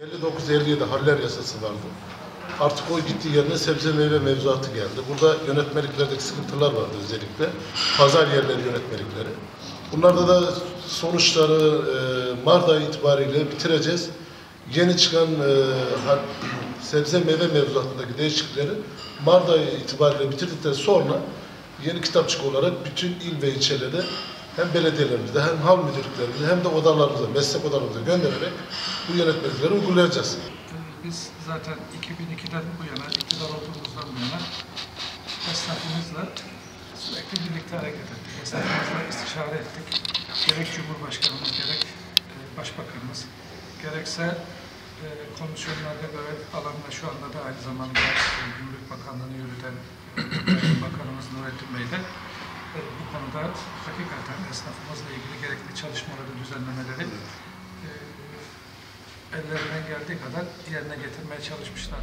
59-57 haller yasası vardı. Artık o gittiği yerine sebze meyve mevzuatı geldi. Burada yönetmeliklerdeki sıkıntılar vardı özellikle. Pazar yerleri yönetmelikleri. Bunlarda da sonuçları e, Mart ayı itibariyle bitireceğiz. Yeni çıkan e, sebze meyve mevzuatındaki değişiklikleri Mart ayı itibariyle bitirdikten sonra yeni kitapçık olarak bütün il ve ilçelerde hem belediyelerimizde hem hal müdürlüklerimizde hem de odalarımıza, meslek odalarımıza göndererek bu yönetmelikleri uygulayacağız. Biz zaten 2002'den bu yana, iktidar olduğumuzdan bu yana esnafımızla sürekli birlikte hareket ettik. Esnafımızla istişare ettik. Gerek Cumhurbaşkanımız, gerek e, Başbakanımız, gerekse e, komisyonlarda görev alanında şu anda da aynı zamanda Gümrük Bakanlığı'nı yürüten e, Bakanımız Nurettin Bey de e, bu konuda hakikaten esnafımızla ilgili gerekli çalışmaları, düzenlemeleri e, ellerinden geldiği kadar yerine getirmeye çalışmışlar.